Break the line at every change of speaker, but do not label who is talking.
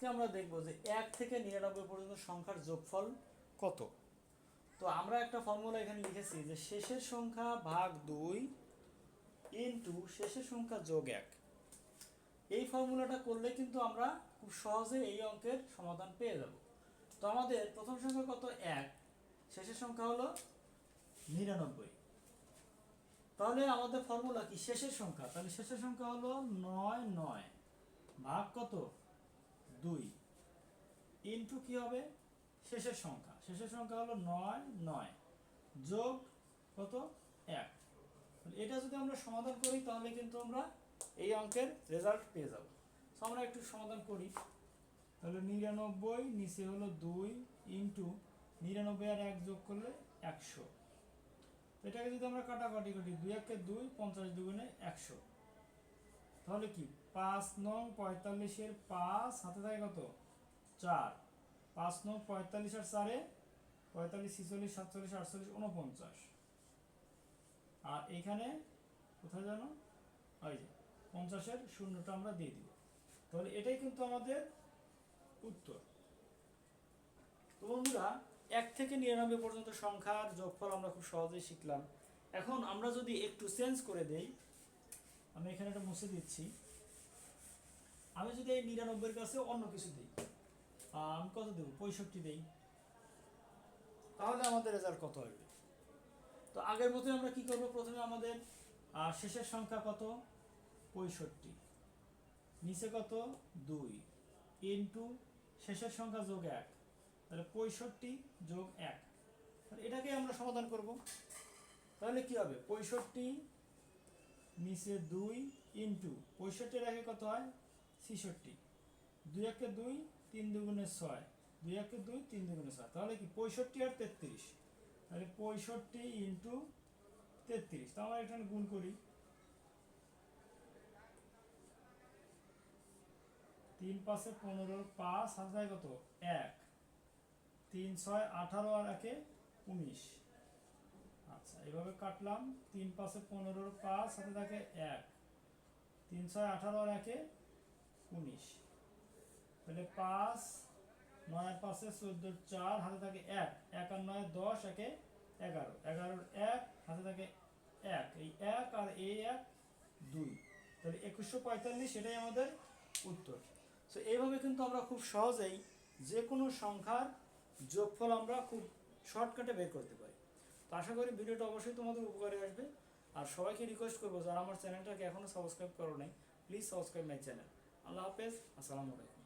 আজকে আমরা দেখব যে এক থেকে নিরানব্বই পর্যন্ত সংখ্যার যোগফল কত? তো আমরা একটা ফর্মুলা এখানে লিখেছি যে শেষের সংখ্যা ভাগ দুই ইন্টু শেষের সংখ্যা যোগ এক। এই ফর্মুলাটা করলে কিন্তু আমরা খুব সহজে এই অঙ্কের সমাধান পেয়ে যাব। তো আমাদের প্রথম সংখ্যা কত? এক। শেষের সংখ্যা হলো নিরানব্বই। তাহলে আমাদের ফর্মুলা কি? শেষের সংখ্যা। তাহলে শেষের সংখ্যা হলো নয় নয়। ভাগ কত? দুই। ইন্টু কি হবে? শেষের সংখ্যা। শেষের সংখ্যা হলো নয় নয়। যোগ কত? এক। এটা যদি আমরা সমাধান করি, তাহলে কিন্তু আমরা এই অঙ্কের রেজাল্ট পেয়ে যাব। তো আমরা একটু সমাধান করি। তাহলে নিরানব্বই, নিচে হলো দুই ইন্টু নিরানব্বই আর এক যোগ করলে একশো। এটাকে যদি আমরা কাটাকাটি করি, দুই একে দুই, পঞ্চাশ দুগুণে একশো। তাহলে কি? পাঁচ নং পঁয়তাল্লিশের পাঁচ হাতে থাকে কত? চার। পাঁচ নং পঁয়তাল্লিশ আর চারে পঁয়তাল্লিশ, ছিচল্লিশ, সাতচল্লিশ, আটচল্লিশ উনপঞ্চাশ আর এখানে কোথায় জানো? ওই যে, পঞ্চাশের শূন্যটা আমরা দিয়ে দিব। তাহলে এটাই কিন্তু আমাদের উত্তর। তো বন্ধুরা, এক থেকে নিরানব্বই পর্যন্ত সংখ্যার যোগফল আমরা খুব সহজেই শিখলাম। এখন আমরা যদি একটু চেঞ্জ করে দেই আমি এখানে একটা মুছে দিচ্ছি। আমি যদি এই নিরানব্বইয়ের কাছে অন্য কিছু দিই আমি কত দেবো? পঁয়ষট্টি দেই। তাহলে আমাদের রেজাল্ট কত আসবে তো আগের মতোই আমরা কি করব? প্রথমে আমাদের শেষের সংখ্যা কত? পঁয়ষট্টি। নিচে কত? দুই। ইন্টু শেষের সংখ্যা যোগ এক। তাহলে পঁয়ষট্টি যোগ এক। তাহলে এটাকে আমরা সমাধান করব। তাহলে কি হবে? পঁয়ষট্টি নিচে দুই ইন্টু পঁয়ষট্টির আগে কত হয়? ছিষট্টি। দুই একে দুই, তিন দুগুণে ছয়। দুই একে দুই, তিন দুগুণে ছয়। তাহলে কি পঁয়ষট্টি আর তেত্রিশ? তাহলে পঁয়ষট্টি ইন্টু তেত্রিশ। তো আমরা এখানে গুণ করি। তিন পাঁচে পনেরো, পাঁচ হাজার কত? এক। তিন ছয়, আঠারো আর একে উনিশ। আচ্ছা এভাবে কাটলাম, তিন পাঁচে পনেরোর পাঁচ হাতে থাকে এক। তিন ছয় আঠারো একে উনিশ। তাহলে পাঁচ, নয় আর পাঁচে চোদ্দোর চার, হাতে থাকে এক। এক আর নয় দশ, একে এগারো। এগারোর এক, হাতে থাকে এক। এই এক আর এই এক, দুই। তাহলে একুশশো পঁয়তাল্লিশ, এটাই আমাদের উত্তর। সো এইভাবে কিন্তু আমরা খুব সহজেই যে কোনো সংখ্যার যোগফল আমরা খুব শর্টকাটে বের করতে পারি। তো আশা করি ভিডিওটা অবশ্যই তোমাদের উপকারে আসবে। আর সবাইকে রিকোয়েস্ট করব, যারা আমার চ্যানেলটাকে এখনও সাবস্ক্রাইব করো নাই প্লিজ সাবস্ক্রাইব মাই চ্যানেল আল্লাহ হাফেজ, আসসালামু আলাইকুম।